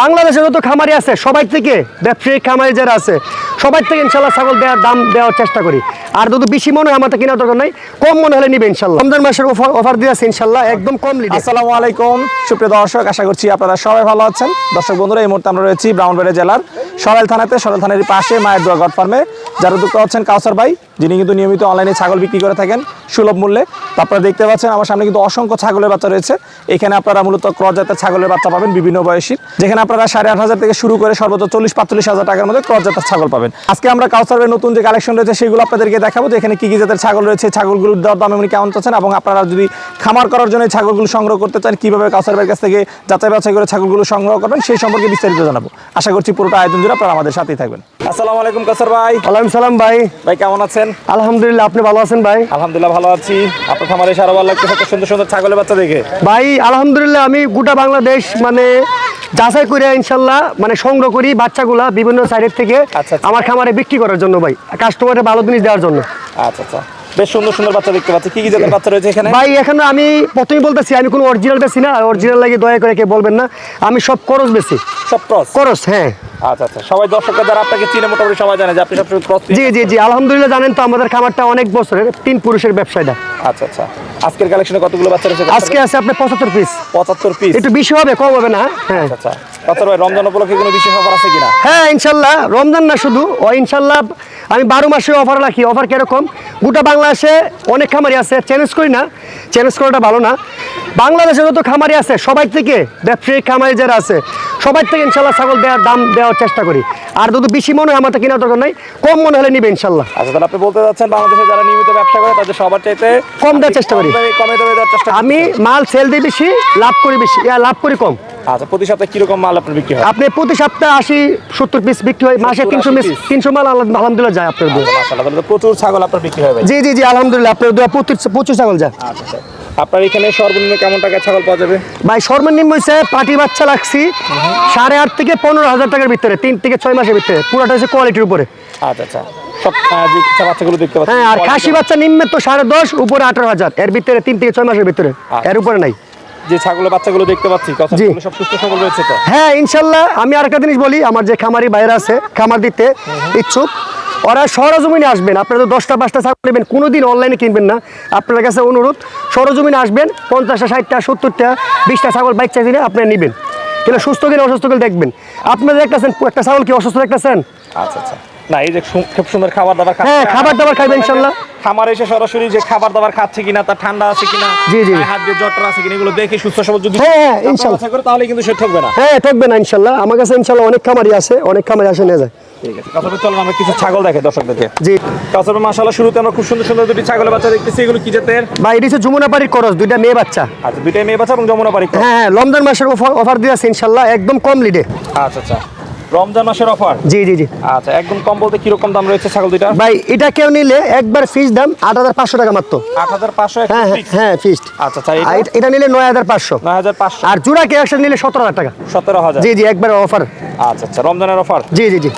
বাংলাদেশে যত খামারি আছে সবাই থেকে। ব্যবসায়িক খামারি যারা আছে সবাই থেকে ইনশাল্লাহ ছাগল দেওয়ার দাম দেওয়ার চেষ্টা করি। আর যদি বেশি মনে হয়, আমার তো কেনার দরকার নাই, কম মনে হলে নিবে ইনশাল্লাহ। রমজান মাসের অফার দিয়ে আছে ইনশাল্লাহ, একদম কম লিডে আসসালামু আলাইকুম, সুপ্রিয় দর্শক, আশা করছি আপনারা সবাই ভালো আছেন। দর্শক বন্ধুরা, এই মুহূর্তে আমরা রয়েছি ব্রাউনবাড়ি জেলার সরাইল থানাতে, সরাইল থানার পাশে মায়ের দোয়া গড ফার্মে। যারা উদ্যোক্তা হচ্ছেন কাউসার ভাই, যিনি কিন্তু নিয়মিত অনলাইনে ছাগল বিক্রি করে থাকেন সুলভ মূল্যে। তো আপনারা দেখতে পাচ্ছেন, আমার সামনে কিন্তু অসংখ্য ছাগলের বাচ্চা রয়েছে। এখানে আপনারা মূলত ক্রস জাতের ছাগলের বাচ্চা পাবেন বিভিন্ন বয়সীর যেখানে আপনারা সাড়ে আট হাজার থেকে শুরু করে সর্বোচ্চ চল্লিশ, পাঁচচল্লিশ হাজার টাকার মধ্যে ক্রস জাতের ছাগল পাবেন। আজকে আমরা কাউসার নতুন যে কালেকশন রয়েছে সেগুলো আপনাদেরকে দেখাবো যে এখানে কি কি জাতের ছাগল রয়েছে ছাগলগুলোর দর দাম এমনি কেমন চাচ্ছেন এবং আপনারা যদি খামার করার জন্য ছাগলগুলো সংগ্রহ করতে চান কীভাবে কাউসার কাছ থেকে যাচাই বাছাই করে ছাগলগুলো সংগ্রহ করবেন সেই সম্পর্কে বিস্তারিত জানাব। আশা করছি পুরোটা আয়োজন জুড়ে আপনারা আমাদের সাথেই থাকবেন। আসসালামু আলাইকুম কাউসার ভাই। ওয়ালাইকুম সালাম ভাই। ভাই কেমন আছেন? আলহামদুলিল্লাহ আপনি ভালো আছেন ভাই? আলহামদুলিল্লাহ ভালো আছি। আপনার খামারে সারা ভালো লাগতেছে এত সুন্দর সুন্দর ছাগলের বাচ্চা দেখে। ভাই আলহামদুলিল্লাহ আমি গোটা বাংলাদেশ মানে যাচাই করে ইনশাল্লাহ মানে সংগ্রহ করি বাচ্চাগুলা বিভিন্ন সাইডের থেকে আচ্ছা, আচ্ছা। আমার খামারে বিক্রি করার জন্য ভাই কাস্টমারের ভালো জিনিস দেওয়ার জন্য আচ্ছা আচ্ছা বেশ সুন্দর সুন্দর বাচ্চা দেখতে পাচ্ছি। কি কি জাতের বাচ্চা রয়েছে এখানে? ভাই এখানে আমি প্রথমেই বলতেছি আমি কোনো অরিজিনাল বেশি না অরিজিনাল লাগে দয়া করে কে বলবেন না। আমি সব করস বেশি। সব ক্রস? করস হ্যাঁ। আচ্ছা আচ্ছা। সবাই দর্শকরা যারা আপনাকে চিনে মোটামুটি সবাই জানে যে আপনি সবসময় ক্রস জি জি জি আলহামদুলিল্লাহ জানেন তো আমাদের খামারটা অনেক বছরের তিন পুরুষের ব্যবসায়টা আচ্ছা আচ্ছা। আজকের কালেকশনে কতগুলো বাচ্চা রয়েছে? আজকে আছে আপনার পঁচাত্তর পিস পঁচাত্তর পিস একটু বেশি হবে কম হবে না হ্যাঁ। আচ্ছা আচ্ছা। রমজান উপলক্ষে কোনো বিশেষ অফার আছে কিনা? হ্যাঁ ইনশাল্লাহ। রমজান না শুধু ও ইনশাল্লাহ আমি বারো মাসে অফার রাখি। অফার কীরকম? গোটা বাংলাদেশে অনেক খামারি আছে চ্যালেঞ্জ করি না চ্যালেঞ্জ করাটা ভালো না। বাংলাদেশে যত খামারি আছে সবাই থেকে ব্যবসায়িক খামারি যারা আছে সবাই থেকে ইনশাল্লাহ ছাগল দেওয়ার দাম দেওয়ার চেষ্টা করি। আর যদি বেশি মনে হয় আমার তো কেনার দরকার নাই কম মনে হলে নিবে ইনশাল্লাহ। আচ্ছা তাহলে আপনি বলতে চাচ্ছেন বাংলাদেশে যারা নিয়মিত ব্যবসা করে তাদের সবার চাইতে কম দেওয়ার চেষ্টা করি। কমে দেওয়ার চেষ্টা আমি মাল সেল দিই বেশি লাভ করি বেশি লাভ করি কম। আচ্ছা প্রতি সপ্তাহে কীরকম মাল আপনার বিক্রি হয়? আপনি প্রতি সপ্তাহে আশি সত্তর পিস বিক্রি হয় মাসে তিনশো পিস তিনশো মাল আলহামদুলিল্লাহ যায় আপনার প্রচুর ছাগল আপনার বিক্রি হবে জি জি জি আলহামদুলিল্লাহ আপনার প্রচুর প্রচুর ছাগল যায়। আচ্ছা আচ্ছা। আপনার এখানে সর্বনিম্ন কেমন টাকায় ছাগল পাওয়া যাবে? ভাই সর্বনিম্ন হচ্ছে পাটি বাচ্চা লাগছি সাড়ে আট থেকে পনেরো হাজার টাকার ভিতরে তিন থেকে ছয় মাসের ভিতরে পুরোটা হচ্ছে কোয়ালিটির উপরে। আচ্ছা আচ্ছা। সব আহ, যে ইচ্ছা বাচ্চাগুলো দেখতে পাচ্ছি হ্যাঁ আর খাসি বাচ্চা নিম্নে তো সাড়ে দশ উপরে আঠারো হাজার এর ভিতরে তিন থেকে ছয় মাসের ভিতরে এর উপরে নাই। যে ছাগলের বাচ্চাগুলো দেখতে পাচ্ছি। সব সুস্থ সবল রয়েছে তো? হ্যাঁ ইনশাল্লাহ। আমি আরেকটা জিনিস বলি আমার যে খামারি বাইরে আছে খামার দিতে ইচ্ছুক ওরা সরজমিনে আসবেন। আপনারা তো দশটা পাঁচটা ছাগল নেবেন কোনো দিন অনলাইনে কিনবেন না। আপনার কাছে অনুরোধ সরজমিনে আসবেন পঞ্চাশটা ষাটটা সত্তরটা বিশটা ছাগল বাইক চাইলে আপনি নেবেন। কিন্তু সুস্থ কিনা অসুস্থ কিনা দেখবেন। আপনারা দেখতেছেন একটা ছাগল কি অসুস্থ দেখতেছেন? আচ্ছা আচ্ছা। না এই যে খুব সুন্দর খাবার দাবার খাচ্ছে। হ্যাঁ, খাবার দাবার খাইবে ইনশাল্লাহ। খামার এসে সরাসরি যে খাবার দাবার খাচ্ছে কিনা তার ঠান্ডা আছে কিনা জি, জি। হাত দিয়ে জ্বর আছে কিনা এগুলো দেখে সুস্থ সবল যদি হ্যাঁ, হ্যাঁ, যাচাই করে তাহলে কিন্তু সে ঠকবে না। হ্যাঁ থাকবে না ইনশাল্লাহ। আমার কাছে ইনশাল্লাহ অনেক খামারি আছে অনেক খামারি আসে নিয়ে যায়। ঠিক আছে কথা চলুন আমরা কিছু ছাগল দেখে দর্শকদেরকে। জি। তাছাড়া মাশাআল্লাহ শুরুতে আমরা খুব সুন্দর সুন্দর দুটি ছাগলের বাচ্চা দেখতেছি এগুলো কি জাতের? বা এটি হচ্ছে যমুনাপাড়ির করস দুইটা মেয়ে বাচ্চা। আচ্ছা দুইটাই মেয়ে বাচ্চা এবং হ্যাঁ হ্যাঁ রমজান মাসের অফার দিয়ে আছে একদম কম লিডে আচ্ছা আচ্ছা। রমজান মাসের অফার জি জি জি। আচ্ছা একদম কম বলতে কীরকম দাম রয়েছে ছাগল দুইটা ভাই এটা কেউ নিলে একবার ফিস দাম আট হাজার পাঁচশো টাকা মাত্র। আট হাজার পাঁচশো হ্যাঁ হ্যাঁ হ্যাঁ ফিস্ট আচ্ছা আচ্ছা এটা? নিলে নয় হাজার পাঁচশো। নয় হাজার পাঁচশো। আর জোড়া কে একসাথে নিলে সতেরো হাজার টাকা। সতেরো হাজার? জি জি একবার অফার আচ্ছা আচ্ছা রমজানের অফার জি জি জি।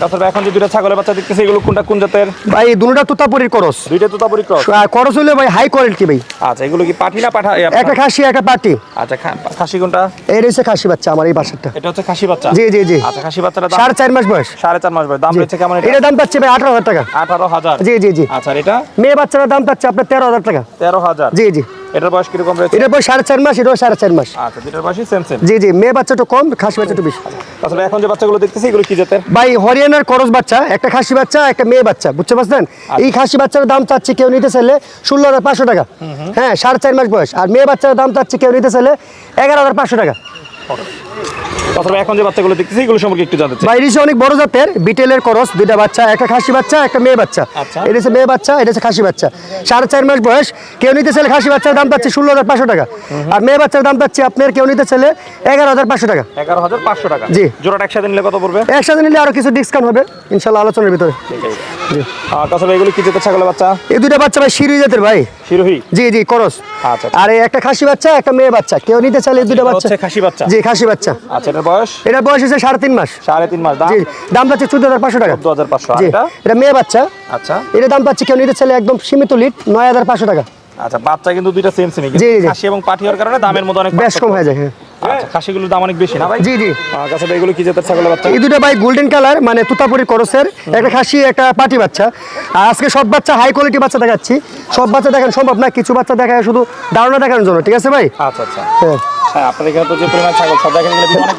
তাছাড়া এখন যে দুইটা ছাগলের বাচ্চা দেখতেছি এগুলো কোনটা কোন জাতের? ভাই দুটা তুতাপুরির করস। দুইটা তো ক্রস? করস হলে ভাই হাই কোয়ালিটি ভাই। আচ্ছা এগুলো কি পাঠি না পাঠা একটা খাসি একটা পাটি। আচ্ছা খাসি কোনটা? এই রয়েছে খাসি বাচ্চা আমার এই এটা হচ্ছে খাসি বাচ্চা? জি জি জি। আচ্ছা খাসি বাচ্চাটা সাড়ে চার মাস বয়স। সাড়ে চার মাস বয়স। দাম রয়েছে কেমন এটা? দাম পাচ্ছে ভাই আঠারো হাজার টাকা। আঠারো হাজার। জি জি জি। আচ্ছা এটা? মেয়ে বাচ্চার দাম পাচ্ছে আপনার তেরো হাজার টাকা। তেরো হাজার। জি জি। এটার বয়স কীরকম রয়েছে? এটার বয়স সাড়ে চার মাস এটাও সাড়ে চার মাস। আচ্ছা দুটার বয়সই সেম সেম জি জি মেয়ে বাচ্চা একটু কম খাসি বাচ্চা একটু বেশি আসলে এখন যে বাচ্চাগুলো দেখতেছি এগুলো কি জাতের? ভাই হরিয়ানার করস বাচ্চা একটা খাসি বাচ্চা একটা মেয়ে বাচ্চা বুঝতে পারছেন? এই খাসি বাচ্চার দাম চাচ্ছে কেউ নিতে চাইলে ষোলো হাজার পাঁচশো টাকা। হ্যাঁ সাড়ে চার মাস বয়স। আর মেয়ে বাচ্চার দাম চাচ্ছে কেউ নিতে চাইলে এগারো হাজার পাঁচশো টাকা। তাছাড়া এখন যে বাচ্চাগুলো দেখতেছি এগুলো সম্পর্কে একটু জানতে চাই। ভাই অনেক বড় জাতের বিটেলের করস দুইটা বাচ্চা একটা খাসি বাচ্চা একটা মেয়ে বাচ্চা। আচ্ছা। এটা হচ্ছে মেয়ে বাচ্চা এটা হচ্ছে খাসি বাচ্চা। সাড়ে চার মাস বয়স কেউ নিতে চাইলে খাসি বাচ্চার দাম পাচ্ছে ষোলো হাজার পাঁচশো টাকা। আর মেয়ে বাচ্চার দাম পাচ্ছে আপনার কেউ নিতে চাইলে এগারো হাজার পাঁচশো টাকা। এগারো হাজার পাঁচশো টাকা। জি। জোড়াটা একসাথে নিলে কত পড়বে? একসাথে নিলে আরও কিছু ডিসকাউন্ট হবে ইনশাল্লাহ আলোচনার ভিতরে। জি। আর তাছাড়া এগুলো কি জাতের ছাগলের বাচ্চা? এই দুইটা বাচ্চা ভাই শিরুই জাতের ভাই। শিরোহী? জি জি করস। আচ্ছা। আর একটা খাসি বাচ্চা একটা মেয়ে বাচ্চা। কেউ নিতে চাইলে দুটো এটা বাচ্চা। খাসি বাচ্চা? জি খাসি বাচ্চা। আচ্ছা এটার বয়স? এটা বয়স হচ্ছে সাড়ে তিন মাস। সাড়ে তিন মাস দাম? দাম পাচ্ছে চোদ্দ হাজার পাঁচশো টাকা। চোদ্দ হাজার পাঁচশো এটা? মেয়ে বাচ্চা। আচ্ছা। এটা দাম পাচ্ছে কেউ নিতে চাইলে একদম সীমিত লিট নয় হাজার পাঁচশো টাকা। আচ্ছা বাচ্চা কিন্তু দুইটা সেম সেমই জি, জি। এবং পাঠিয়ার কারণে দামের মধ্যে অনেক বেশ কম হয়ে যায় হ্যাঁ। আচ্ছা খাসিগুলোর দাম অনেক বেশি না ভাই? জি জি। কাছে এগুলো কি জাতের ছাগলের বাচ্চা এই দুটো ভাই গোল্ডেন কালার মানে তুতাপুরি করসের একটা খাসি একটা পাটি বাচ্চা। আর আজকে সব বাচ্চা হাই কোয়ালিটি বাচ্চা দেখাচ্ছি। সব বাচ্চা দেখানো সম্ভব না কিছু বাচ্চা শুধু ধারণা দেখানোর জন্য ঠিক আছে ভাই? আচ্ছা আচ্ছা। হ্যাঁ। হ্যাঁ অনেক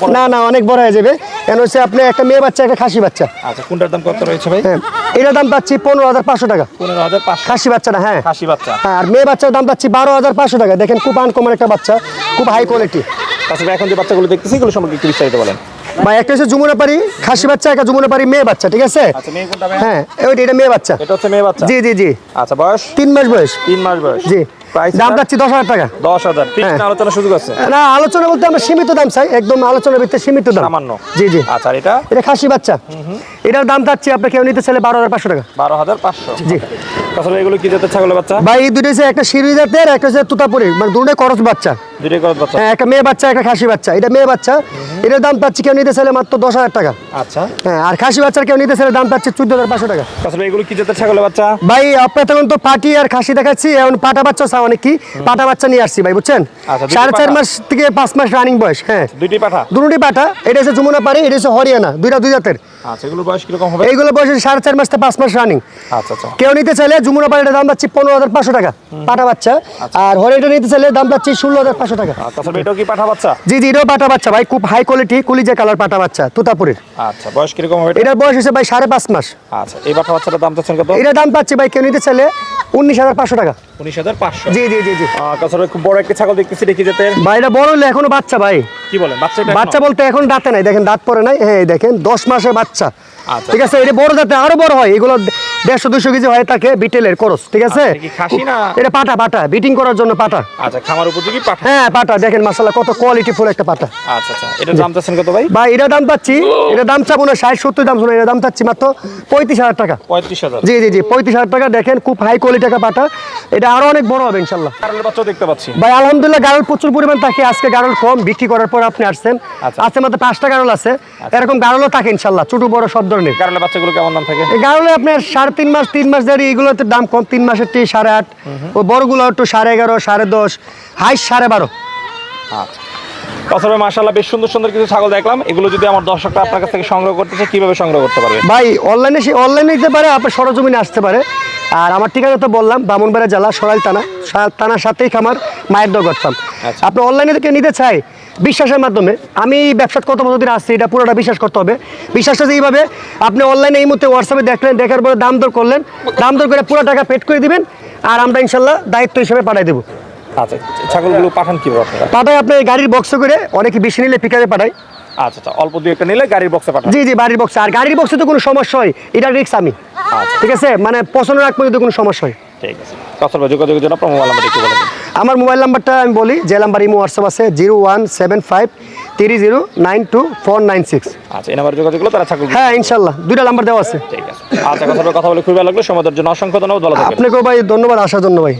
বড়। না না অনেক বড় হয়ে যাবে। কেন হচ্ছে আপনি একটা মেয়ে বাচ্চা একটা খাসি বাচ্চা। আচ্ছা কোনটার দাম কত রয়েছে ভাই? হ্যাঁ এটার দাম পাচ্ছি পনেরো হাজার পাঁচশো টাকা। পনেরো হাজার খাসি বাচ্চাটা হ্যাঁ। খাসি বাচ্চা। হ্যাঁ আর মেয়ে বাচ্চার দাম পাচ্ছি বারো হাজার পাঁচশো টাকা। দেখেন খুব আনকমন একটা বাচ্চা খুব হাই কোয়ালিটি তাছাড়া এখন যে বাচ্চাগুলো দেখতেছি এগুলো সম্পর্কে একটু বিস্তারিত বলেন। বা একটা হচ্ছে যমুনাপাড়ি খাসি বাচ্চা একটা যমুনাপাড়ি মেয়ে বাচ্চা ঠিক আছে? আচ্ছা ভাই? হ্যাঁ ওইটা এটা মেয়ে বাচ্চা। এটা হচ্ছে মেয়ে বাচ্চা? জি জি জি। আচ্ছা বয়স? তিন মাস বয়স। তিন মাস বয়স। জি। প্রাইস দাম পাচ্ছি দশ হাজার টাকা। দশ হাজার। ঠিক হ্যাঁ। সুযোগ আছে না আলোচনা বলতে আমরা সীমিত দাম চাই একদম আলোচনার ভিতরে সীমিত দাম। সামান্য। জি জি। আচ্ছা এটা? এটা খাসি বাচ্চা। এটার দাম চাচ্ছি কেউ নিতে চাইলে বারো হাজার পাঁচশো টাকা। বারো হাজার পাঁচশো। জি। তাছাড়া এগুলো কি জাতের ছাগলের বাচ্চা? ভাই এই দুটো একটা সিঁড়ি জাতের একটা হচ্ছে তুতাপুরি মানে দুটোই করস বাচ্চা। দুটোই করত বাচ্চা। হ্যাঁ একটা মেয়ে বাচ্চা একটা খাসি বাচ্চা। এটা মেয়ে বাচ্চা এটার দাম পাচ্ছি কেউ নিতে চাইলে মাত্র দশ হাজার টাকা। আচ্ছা। হ্যাঁ আর খাসি বাচ্চার কেউ নিতে চাইলে দাম পাচ্ছে চোদ্দ হাজার পাঁচশো টাকা। তাছাড়া এগুলো কি জাতের ছাগলের বাচ্চা? ভাই আপনার তখন তো পাটি আর খাসি দেখাচ্ছি এখন পাটা বাচ্চা চাও অনেক কি পাটা বাচ্চা নিয়ে আসছি ভাই বুঝছেন? আচ্ছা, সাড়ে চার পাঠা। মাস থেকে পাঁচ মাস রানিং বয়স হ্যাঁ। পাঠা দুটি এটা হচ্ছে যমুনা পাড়ি এটা হচ্ছে হরিয়ানা দুইটা দুই জাতের। আচ্ছা এগুলো বয়স কীরকম হবে? এইগুলো বয়স সাড়ে চার মাস থেকে পাঁচ মাস রানিং আচ্ছা আচ্ছা। কেউ নিতে চাইলে যমুনা পাড়িটার দাম পাচ্ছি পনেরো হাজার পাঁচশো টাকা পাটা বাচ্চা। আর হরিয়ানা নিতে চাইলে দাম পাচ্ছি ষোলো হাজার টাকা। তাছাড়া এটাও কি পাঠা বাচ্চা? জি জি এটাও পাটা বাচ্চা ভাই। খুব হাই কোয়ালিটি কুলিজা কালার পাটা বাচ্চা তুতাপুরের। আচ্ছা বয়স কীরকম হবে এটা? এটার বয়স হচ্ছে ভাই সাড়ে পাঁচ মাস। আচ্ছা এই পাঠা বাচ্চাটার দাম চাচ্ছেন কত? এটার দাম পাচ্ছি ভাই কেউ নিতে চাইলে উনিশ হাজার পাঁচশো টাকা। উনিশ হাজার পাঁচশো। জি জি জি জি। তাছাড়া খুব বড় একটা ছাগল দেখতেছি এটা কি জাতের ভাই এটা বড় হলে এখনও বাচ্চা ভাই। কি বলেন বাচ্চা বাচ্চা বলতে এখন দাঁতে নাই দেখেন দাঁত পরে নাই। হ্যাঁ দেখেন দশ মাসের বাচ্চা। আচ্ছা। ঠিক আছে এটা বড় দাঁতে আরও বড় হয়। এগুলো দেড়শো দুশো কেজি হয় থাকে বিটেলের করস ঠিক আছে? আচ্ছা, এটা? এটা পাটা পাটা বিটিং করার জন্য পাটা। আচ্ছা খামার উপযোগী পাঠা হ্যাঁ পাটা দেখেন মাসাল্লাহ কত কোয়ালিটি ফুল একটা পাটা। আচ্ছা আচ্ছা এটার দাম চাচ্ছেন কত ভাই? ভাই এটা দাম পাচ্ছি এটা দাম চাবো না ষাট সত্তর দাম শুনে এটা দাম চাচ্ছি মাত্র পঁয়ত্রিশ হাজার টাকা। পঁয়ত্রিশ হাজার। জি জি জি পঁয়ত্রিশ হাজার টাকা দেখেন খুব হাই কোয়ালিটি একটা পাটা। এটা আরও অনেক বড় হবে ইনশাল্লাহ দেখতে পাচ্ছি। ভাই আলহামদুলিল্লাহ গারল প্রচুর পরিমাণ থাকে আজকে গারল কম বিক্রি করার পর আপনি আসছেন। আচ্ছা। আজকে মাত্র পাঁচটা গারল আছে এরকম গারলও থাকে ইনশাল্লাহ ছোট বড় সব ধরনের কারণের বাচ্চাগুলো কেমন দাম থাকে? গারলে আপনার সাড়ে তিন মাস তিন মাস ধরে এগুলোতে দাম কম তিন মাসের টি সাড়ে আট। ও বড়গুলো একটু সাড়ে এগারো সাড়ে দশ হাইস সাড়ে বারো। আচ্ছা। তাছাড়া মাশাল্লাহ বেশ সুন্দর সুন্দর কিছু ছাগল দেখলাম। এগুলো যদি আমার দর্শকরা আপনার কাছ থেকে সংগ্রহ করতে চায় কীভাবে সংগ্রহ করতে পারবে? ভাই অনলাইনে সে অনলাইনে নিতে পারে আপনার সরজমিনে আসতে পারে। আর আমার ঠিকানা তো বললাম বামুনবাড়া জেলা সরাইল থানা। থানার সাথেই খামার মায়ের দর করতাম আচ্ছা। আপনি অনলাইনে থেকে নিতে চাই বিশ্বাসের মাধ্যমে আমি এই ব্যবসা কত বছর ধরে আসছি এটা পুরোটা বিশ্বাস করতে হবে। বিশ্বাসটা যে এইভাবে আপনি অনলাইনে এই মুহূর্তে হোয়াটসঅ্যাপে দেখলেন দেখার পরে দাম দর করলেন দাম দর করে পুরো টাকা পেড করে দিবেন আর আমরা ইনশাল্লাহ দায়িত্ব হিসেবে পাঠিয়ে দেবো। আচ্ছা ছাগলগুলো পাঠান কীভাবে আপনারা? পাঠাই আপনি গাড়ির বক্সে করে অনেকে বেশি নিলে পিকারে পাঠাই। আচ্ছা আচ্ছা অল্প দুই একটা নিলে গাড়ির বক্সে পাঠান। জি জি বাড়ির বক্সে আর গাড়ির বক্সে তো কোনো সমস্যা হয় এটা রিক্স আমি। আচ্ছা। ঠিক আছে? মানে পছন্দ রাখ পর্যন্ত কোনো সমস্যা হয়। ঠিক আছে। তাছাড়া যোগাযোগের জন্য আপনার মোবাইল নাম্বার একটু আমার মোবাইল নাম্বারটা আমি বলি যে নাম্বার ইমো হোয়াটসঅ্যাপ আছে zero one seven five three zero nine two four nine six. আচ্ছা এই নাম্বার যোগাযোগ করলে তারা থাকবে হ্যাঁ ইনশাল্লাহ দুইটা নাম্বার দেওয়া আছে। ঠিক আছে। আচ্ছা কথা কথা বলে খুবই ভালো লাগল। সমাজের জন্য অসংখ্য ধন্যবাদ ভালো আপনাকেও ভাই ধন্যবাদ আসার জন্য ভাই।